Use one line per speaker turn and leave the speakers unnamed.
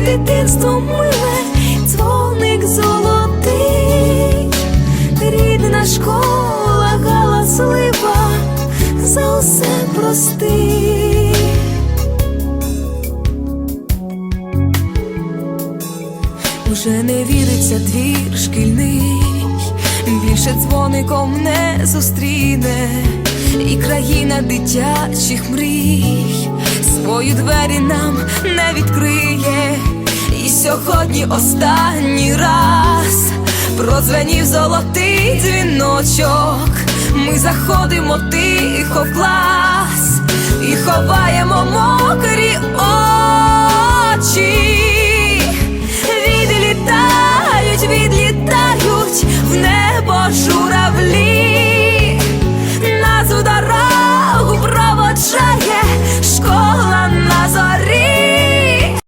Дитинство миле, дзвоник золотий, рідна школа галаслива, за усе прости. Уже не віриться двір шкільний, більше дзвоником не зустріне, і країна дитячих мрій свої двері нам не відкриє. Сьогодні останній раз продзвенів золотий дзвіночок. Ми заходимо тихо в клас і ховаємо